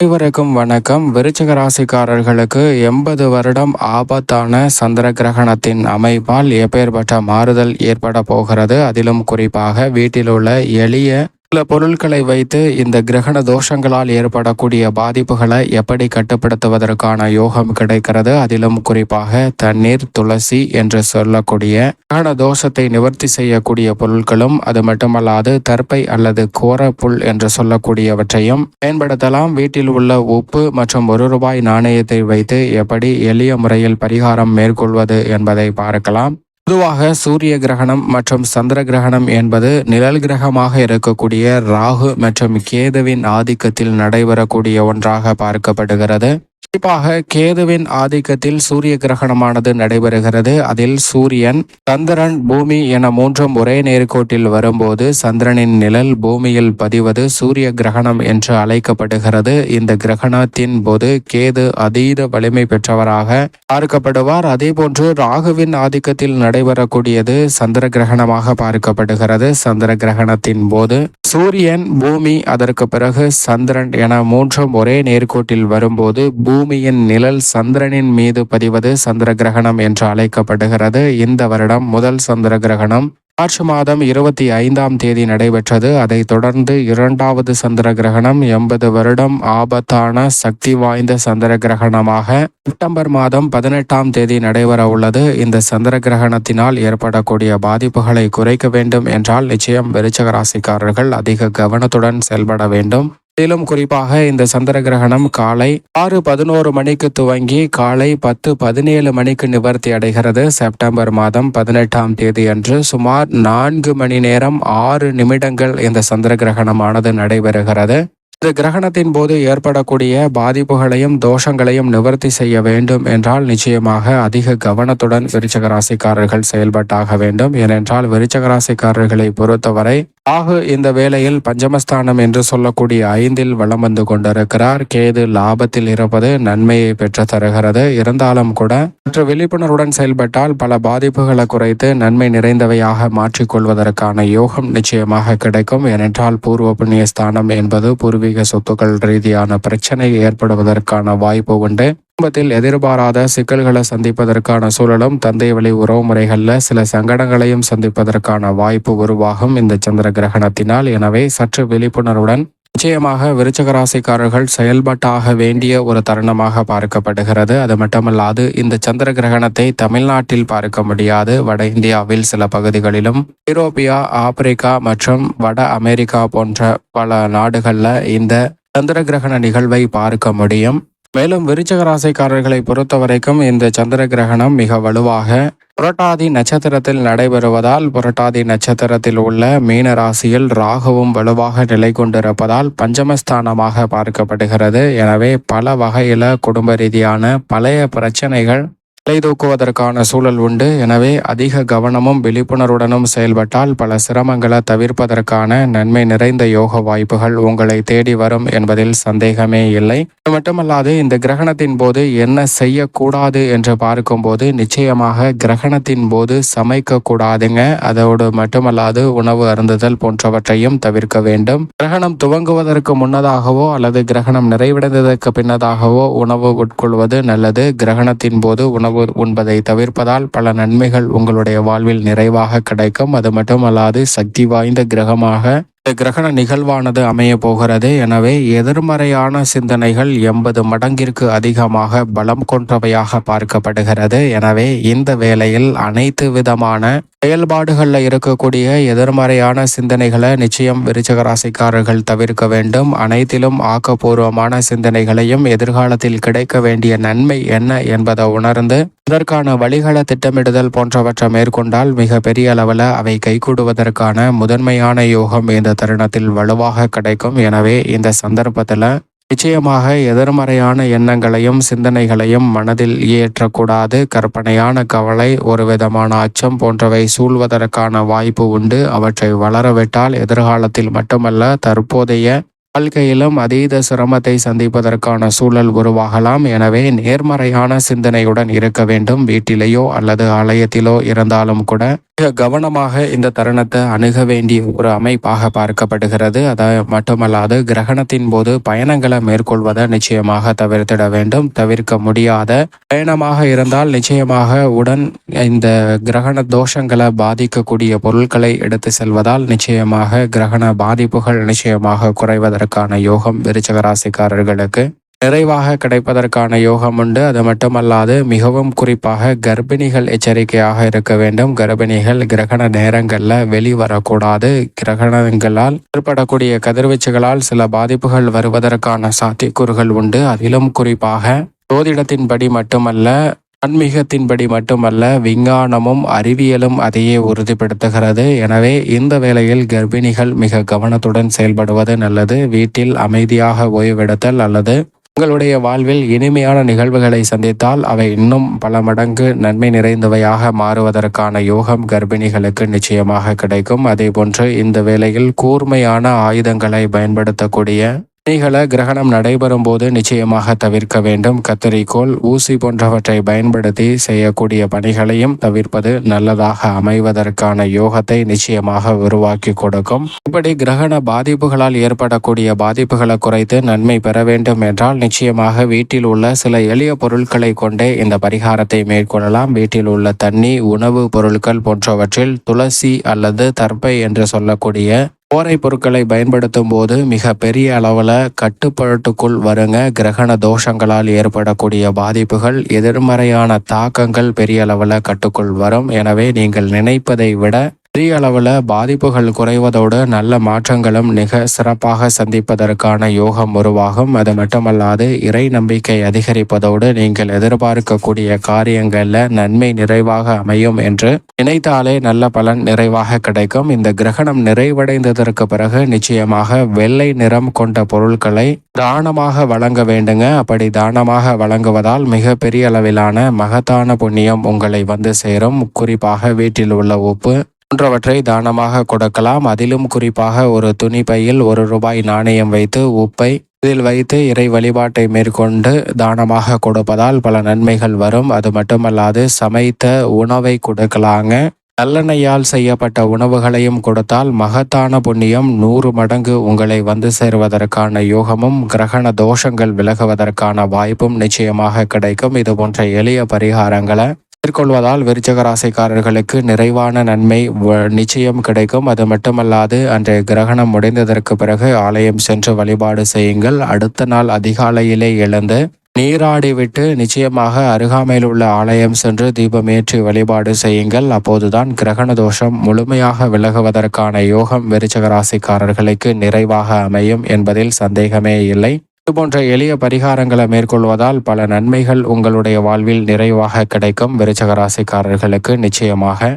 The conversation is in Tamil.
அனைவருக்கும் வணக்கம். விருச்சக ராசிக்காரர்களுக்கு எண்பது வருடம் ஆபத்தான சந்திர கிரகணத்தின் அமைப்பால் எப்பேற்பட்ட மாறுதல் ஏற்பட போகிறது. அதிலும் குறிப்பாக வீட்டில் உள்ள எளிய சில பொருட்களை வைத்து இந்த கிரகண தோஷங்களால் ஏற்படக்கூடிய பாதிப்புகளை எப்படி கட்டுப்படுத்துவதற்கான யோகம் கிடைக்கிறது அதிலும் குறிப்பாக தண்ணீர் துளசி என்று சொல்லக்கூடிய கிரகண தோஷத்தை நிவர்த்தி செய்யக்கூடிய பொருட்களும் அது மட்டுமல்லாது தற்பை அல்லது கோரப்புல் என்று சொல்லக்கூடியவற்றையும் பயன்படுத்தலாம். வீட்டில் உள்ள உப்பு மற்றும் ஒரு ரூபாய் நாணயத்தை வைத்து எப்படி எளிய முறையில் பரிகாரம் மேற்கொள்வது என்பதை பார்க்கலாம். பொதுவாக சூரிய கிரகணம் மற்றும் சந்திர கிரகணம் என்பது நிழல் கிரகமாக இருக்கக்கூடிய ராகு மற்றும் கேதுவின் ஆதிக்கத்தில் நடைபெறக்கூடிய ஒன்றாக பார்க்கப்படுகிறது. குறிப்பாக கேதுவின் ஆதிக்கத்தில் சூரிய கிரகணமானது நடைபெறுகிறது. அதில் சூரியன் சந்திரன் பூமி என மூன்றும் ஒரே நேர்கோட்டில் வரும்போது சந்திரனின் நிழல் பூமியில் பதிவது சூரிய கிரகணம் என்று அழைக்கப்படுகிறது. இந்த கிரகணத்தின் போது கேது அதீத வலிமை பெற்றவராக பார்க்கப்படுவார். அதே போன்று ராகுவின் ஆதிக்கத்தில் நடைபெறக்கூடியது சந்திர கிரகணமாக பார்க்கப்படுகிறது. சந்திர கிரகணத்தின் போது சூரியன் பூமி அதற்கு பிறகு சந்திரன் என மூன்றும் ஒரே நேர்கோட்டில் வரும்போது பூ பூமியின் நிழல் சந்திரனின் மீது பதிவது சந்திர கிரகணம் என்று அழைக்கப்படுகிறது. இந்த வருடம் முதல் சந்திர கிரகணம் மார்ச் மாதம் இருபத்தி ஐந்தாம் தேதி நடைபெற்றது. அதைத் தொடர்ந்து இரண்டாவது சந்திர கிரகணம் எண்பது வருடம் ஆபத்தான சக்தி வாய்ந்த சந்திர கிரகணமாக செப்டம்பர் மாதம் பதினெட்டாம் தேதி நடைபெற உள்ளது. இந்த சந்திர கிரகணத்தினால் ஏற்படக்கூடிய பாதிப்புகளை குறைக்க வேண்டும் என்றால் நிச்சயம் விருச்சக ராசிக்காரர்கள் அதிக கவனத்துடன் செயல்பட வேண்டும். அதிலும் குறிப்பாக இந்த சந்திர கிரகணம் காலை ஆறு பதினோரு மணிக்கு துவங்கி காலை பத்து பதினேழு மணிக்கு நிவர்த்தி அடைகிறது. செப்டம்பர் மாதம் பதினெட்டாம் தேதி அன்று சுமார் நான்கு மணி நேரம் ஆறு நிமிடங்கள் இந்த சந்திர கிரகணமானது நடைபெறுகிறது. இந்த கிரகணத்தின் போது ஏற்படக்கூடிய பாதிப்புகளையும் தோஷங்களையும் நிவர்த்தி செய்ய வேண்டும் என்றால் நிச்சயமாக அதிக கவனத்துடன் விருச்சக ராசிக்காரர்கள் செயல்பட்டாக வேண்டும். ஏனென்றால் விருச்சக ராசிக்காரர்களை பொறுத்தவரை ராகு இந்த வேளையில் பஞ்சமஸ்தானம் என்று சொல்லக்கூடிய ஐந்தில் வளம் வந்து கொண்டிருக்கிறார். கேது லாபத்தில் இருப்பது நன்மையை பெற்று தருகிறது இருந்தாலும் கூட மற்ற விழிப்புணர்வுடன் செயல்பட்டால் பல பாதிப்புகளை குறைத்து நன்மை நிறைந்தவையாக மாற்றிக்கொள்வதற்கான யோகம் நிச்சயமாக கிடைக்கும். ஏனென்றால் பூர்வ புண்ணிய ஸ்தானம் என்பது பூர்வீக சொத்துக்கள் ரீதியான பிரச்சனை ஏற்படுவதற்கான வாய்ப்பு உண்டு. குடும்பத்தில் எதிர்பாராத சிக்கல்களை சந்திப்பதற்கான சூழலும் தந்தை வழி உறவு முறைகளில் சில சங்கடங்களையும் சந்திப்பதற்கான வாய்ப்பு உருவாகும் இந்த சந்திர கிரகணத்தினால். எனவே சற்று விழிப்புணர்வுடன் நிச்சயமாக விருச்சக ராசிக்காரர்கள் செயல்பட்டாக வேண்டிய ஒரு தருணமாக பார்க்கப்படுகிறது. அது மட்டுமல்லாது இந்த சந்திர கிரகணத்தை தமிழ்நாட்டில் பார்க்க முடியாது. வட இந்தியாவில் சில பகுதிகளிலும் ஐரோப்பியா ஆப்பிரிக்கா மற்றும் வட அமெரிக்கா போன்ற பல நாடுகளில் இந்த சந்திர கிரகண நிகழ்வை பார்க்க முடியும். மேலும் விருச்சக ராசிக்காரர்களை பொறுத்த வரைக்கும் இந்த சந்திர கிரகணம் மிக வலுவாக புரட்டாதி நட்சத்திரத்தில் நடைபெறுவதால் புரட்டாதி நட்சத்திரத்தில் உள்ள மீன ராசியில் ராகுவும் வலுவாக நிலை கொண்டிருப்பதால் பஞ்சமஸ்தானமாக பார்க்கப்படுகிறது. எனவே பல வகையில குடும்ப ரீதியான பழைய பிரச்சனைகள் தலைதூக்குவதற்கான சூழல் உண்டு. எனவே அதிக கவனமும் விழிப்புணர்வுடனும் செயல்பட்டால் பல சிரமங்களை தவிர்ப்பதற்கான நன்மை நிறைந்த யோக வாய்ப்புகள் உங்களை தேடி வரும் என்பதில் சந்தேகமே இல்லை. அது மட்டுமல்லாது இந்த கிரகணத்தின் போது என்ன செய்யக்கூடாது என்று பார்க்கும்போது நிச்சயமாக கிரகணத்தின் போது சமைக்க கூடாதுங்க அதோடு மட்டுமல்லாது உணவு அருந்துதல் போன்றவற்றையும் தவிர்க்க வேண்டும். கிரகணம் துவங்குவதற்கு முன்னதாகவோ அல்லது கிரகணம் நிறைவடைந்ததற்கு பின்னதாகவோ உணவு உட்கொள்வது நல்லது. கிரகணத்தின் போது உணவு உணவு உண்பதை தவிர்ப்பதால் பல நன்மைகள் உங்களுடைய வாழ்வில் நிறைவாக கிடைக்கும். அது மட்டுமல்லாது சக்தி வாய்ந்த கிரகமாக இந்த கிரகண நிகழ்வானது அமைய போகிறது. எனவே எதிர்மறையான சிந்தனைகள் எண்பது மடங்கிற்கு அதிகமாக பலம் கொன்றவையாக பார்க்கப்படுகிறது. எனவே இந்த வேளையில் அனைத்து விதமான செயல்பாடுகளில் இருக்கக்கூடிய எதிர்மறையான சிந்தனைகளை நிச்சயம் விருச்சக ராசிக்காரர்கள் தவிர்க்க வேண்டும். அனைத்திலும் ஆக்கப்பூர்வமான சிந்தனைகளையும் எதிர்காலத்தில் கிடைக்க வேண்டிய நன்மை என்ன என்பதை உணர்ந்து இதற்கான வழிகளை திட்டமிடுதல் போன்றவற்றை மேற்கொண்டால் மிக பெரிய அளவில் அவை கைகூடுவதற்கான முதன்மையான யோகம் இந்த தருணத்தில் வலுவாக கிடைக்கும். எனவே இந்த சந்தர்ப்பத்தில் நிச்சயமாக எதிர்மறையான எண்ணங்களையும் சிந்தனைகளையும் மனதில் ஏற்றக்கூடாது கற்பனையான கவலை ஒரு விதமான அச்சம் போன்றவை சூழ்வதற்கான வாய்ப்பு உண்டு. அவற்றை வளரவிட்டால் எதிர்காலத்தில் மட்டுமல்ல தற்போதைய வாழ்க்கையிலும் அதீத சிரமத்தை சந்திப்பதற்கான சூழல் உருவாகலாம். எனவே நேர்மறையான சிந்தனையுடன் இருக்க வேண்டும். வீட்டிலேயோ அல்லது ஆலயத்திலோ இருந்தாலும் கூட மிக கவனமாக இந்த தருணத்தை அணுக வேண்டிய ஒரு அமைப்பாக பார்க்கப்படுகிறது. அது மட்டுமல்லாது கிரகணத்தின் போது பயணங்களை மேற்கொள்வதை நிச்சயமாக தவிர்த்திட வேண்டும். தவிர்க்க முடியாத பயணமாக இருந்தால் நிச்சயமாக உடன் இந்த கிரகண தோஷங்களை பாதிக்கக்கூடிய பொருட்களை எடுத்து செல்வதால் நிச்சயமாக கிரகண பாதிப்புகள் நிச்சயமாக குறைவதற்கான யோகம் விருச்சகராசிக்காரர்களுக்கு நிறைவாக கிடைப்பதற்கான யோகம் உண்டு. அது மட்டுமல்லாது மிகவும் குறிப்பாக கர்ப்பிணிகள் எச்சரிக்கையாக இருக்க வேண்டும். கர்ப்பிணிகள் கிரகண நேரங்களில் வெளிவரக்கூடாது கிரகணங்களால் ஏற்படக்கூடிய கதிர்வீச்சுகளால் சில பாதிப்புகள் வருவதற்கான சாத்தியக்கூறுகள் உண்டு. அதிலும் குறிப்பாக ஜோதிடத்தின்படி மட்டுமல்ல ஆன்மீகத்தின்படி மட்டுமல்ல விஞ்ஞானமும் அறிவியலும் அதையே உறுதிப்படுத்துகிறது. எனவே இந்த வேளையில் கர்ப்பிணிகள் மிக கவனத்துடன் செயல்படுவது நல்லது. வீட்டில் அமைதியாக ஓய்வெடுத்தல் அல்லது உங்களுடைய வாழ்வில் இனிமையான நிகழ்வுகளை சந்தித்தால் அவை இன்னும் பல மடங்கு நன்மை நிறைந்தவையாக மாறுவதற்கான யோகம் கர்ப்பிணிகளுக்கு நிச்சயமாக கிடைக்கும். அதே போன்று இந்த வேளையில் கூர்மையான ஆயுதங்களை பயன்படுத்தக்கூடிய பணிகளை கிரகணம் நடைபெறும் போது நிச்சயமாக தவிர்க்க வேண்டும். கத்தரிக்கோள் ஊசி போன்றவற்றை பயன்படுத்தி செய்யக்கூடிய பணிகளையும் தவிர்ப்பது நல்லதாக அமைவதற்கான யோகத்தை நிச்சயமாக உருவாக்கி கொடுக்கும். இப்படி கிரகண பாதிப்புகளால் ஏற்படக்கூடிய பாதிப்புகளை குறைத்து நன்மை பெற வேண்டும் என்றால் நிச்சயமாக வீட்டில் உள்ள சில எளிய பொருட்களை கொண்டே இந்த பரிகாரத்தை மேற்கொள்ளலாம். வீட்டில் உள்ள தண்ணி உணவு பொருட்கள் போன்றவற்றில் துளசி அல்லது தர்பை என்று சொல்லக்கூடிய போரை பொருட்களை பயன்படுத்தும் போது மிக பெரிய அளவில் கட்டுப்பாட்டுக்குள் வருங்க. கிரகண தோஷங்களால் ஏற்படக்கூடிய பாதிப்புகள் எதிர்மறையான தாக்கங்கள் பெரிய அளவில் கட்டுக்குள் வரும். எனவே நீங்கள் நினைப்பதை விட பெரிய அளவில் பாதிப்புகள் குறைவதோடு நல்ல மாற்றங்களும் மிக சிறப்பாக சந்திப்பதற்கான யோகம் உருவாகும். அது மட்டுமல்லாது இறை நம்பிக்கை அதிகரிப்பதோடு நீங்கள் எதிர்பார்க்கக்கூடிய காரியங்களில் நன்மை நிறைவாக அமையும் என்று நினைத்தாலே நல்ல பலன் நிறைவாக கிடைக்கும். இந்த கிரகணம் நிறைவடைந்ததற்கு பிறகு நிச்சயமாக வெள்ளை நிறம் கொண்ட பொருட்களை தானமாக வழங்க வேண்டுங்க. அப்படி தானமாக வழங்குவதால் மிக பெரிய அளவிலான மகத்தான புண்ணியம் உங்களை வந்து சேரும். குறிப்பாக வீட்டில் உள்ள உப்பு போன்றவற்றை தானமாக கொடுக்கலாம். அதிலும் குறிப்பாக ஒரு துணி பையில் ஒரு ரூபாய் நாணயம் வைத்து உப்பை இதில் வைத்து இறை வழிபாட்டை மேற்கொண்டு தானமாக கொடுப்பதால் பல நன்மைகள் வரும். அது மட்டுமல்லாது சமைத்த உணவை கொடுக்கலாங்க. நல்லெண்ணையால் செய்யப்பட்ட உணவுகளையும் கொடுத்தால் மகத்தான புண்ணியம். நூறு மடங்கு உங்களை வந்து சேருவதற்கான யோகமும் கிரகண தோஷங்கள் விலகுவதற்கான வாய்ப்பும் நிச்சயமாக கிடைக்கும். இது போன்ற எளிய பரிகாரங்களை மேற்கொள்வதால் விருச்சக ராசிக்காரர்களுக்கு நிறைவான நன்மை நிச்சயம் கிடைக்கும். அது மட்டுமல்லாது அன்றைய கிரகணம் முடிந்ததற்கு பிறகு ஆலயம் சென்று வழிபாடு செய்யுங்கள். அடுத்த நாள் அதிகாலையிலே எழுந்து நீராடிவிட்டு நிச்சயமாக அருகாமையில் உள்ள ஆலயம் சென்று தீபமேற்றி வழிபாடு செய்யுங்கள். அப்போதுதான் கிரகண தோஷம் முழுமையாக விலகுவதற்கான யோகம் விருச்சக ராசிக்காரர்களுக்கு நிறைவாக அமையும் என்பதில் சந்தேகமே இல்லை. இதுபோன்ற எளிய பரிகாரங்களை மேற்கொள்வதால் பல நன்மைகள் உங்களுடைய வாழ்வில் நிறைவாக கிடைக்கும். விருச்சக ராசிக்காரர்களுக்கு நிச்சயமாக